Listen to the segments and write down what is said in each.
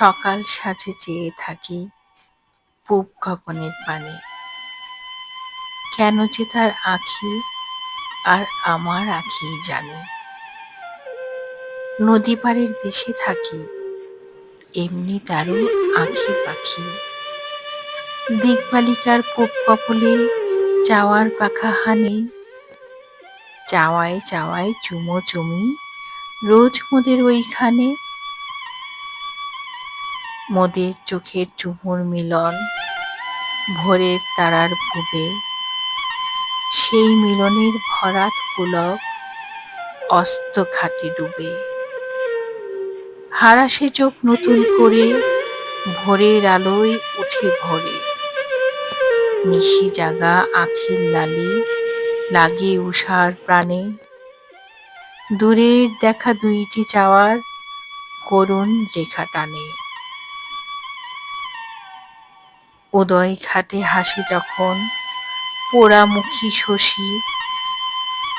সকাল সাজে চেয়ে থাকি পূব গগনের পানে কেন যে তার আখি আর আমার আখি জানে। নদী পাড়ের দেশে থাকি, এমনি তারও আঁখি পাখি। দিকবালিকার পূব কপলে চাওয়ার পাখা হানে চাওয়ায় চাওয়ায় চুমো চুমি, রোজ মোদের ওইখানে মোদের চোখের চুমুর মিলন, ভোরের তারার পূবে সেই মিলনের ভরাট পুলক অস্ত ঘাটে ডুবে। হারাসে চোখ নতুন করে ভোরের আলোয় উঠে ভরে। নিশি জাগা আখির লালি, লাগে উষার প্রাণে। দূরের দেখা দুইটি চাওয়ার করুণ রেখা টানে। উদয় ঘাটে হাসি যখন, পোড়ামুখী শশী,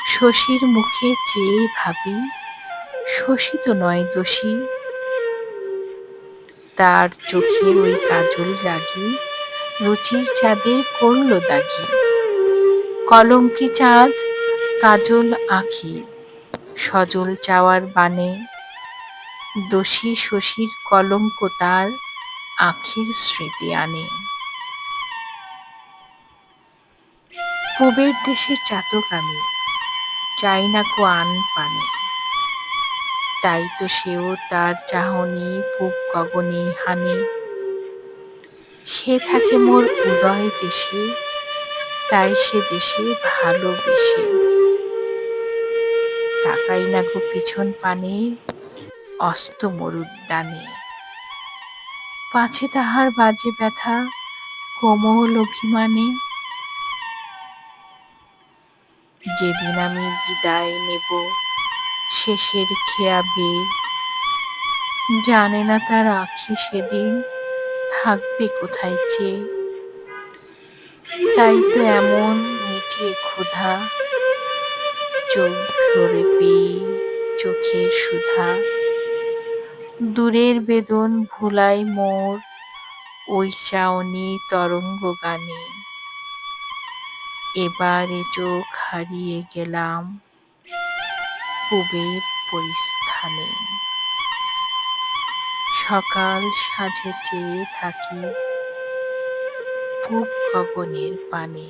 শশীর মুখে চেয়ে ভাবি, শশী তো নয় দোষী। তার চোখের ওই কাজল রাগি, রুচির চাঁদে করল দাগি। কলঙ্কি চাঁদ, কাজল আখি, সজল চাওয়ার বানে দোষী শশীর কলঙ্ক তার আখির স্মৃতি আনে। পূবের দেশের চাতক আমি। চাই না কো আন পানে। তাই তো সেও তার চাহনি পূব গগনে হানে। সে থাকে মোর উদয় দেশে, তাই সে দেশে ভালোবেসে। তাকাই না গো পিছন পানে, অস্ত মরুদ্যানে। পাছে তাহার বাজে ব্যথা, কোমল অভিমানে। যেদিন আমি বিদায় নেব, শেষের খেয়া বেয়ে জানে না তার আখি সেদিন থাকবে কোথায় চেয়ে তাই তো এমন মিটিয়ে ক্ষুধা, চোখ ভরে পেয়ে চোখের সুধা। দূরের বেদন ভুলাই মোর, ওই চাওনি তরঙ্গ গানে। এবারে চোখ হারিয়ে গেলাম পুবের পরিস্থানে। সকাল সাজে চেয়ে থাকি পূব গগনের পানে।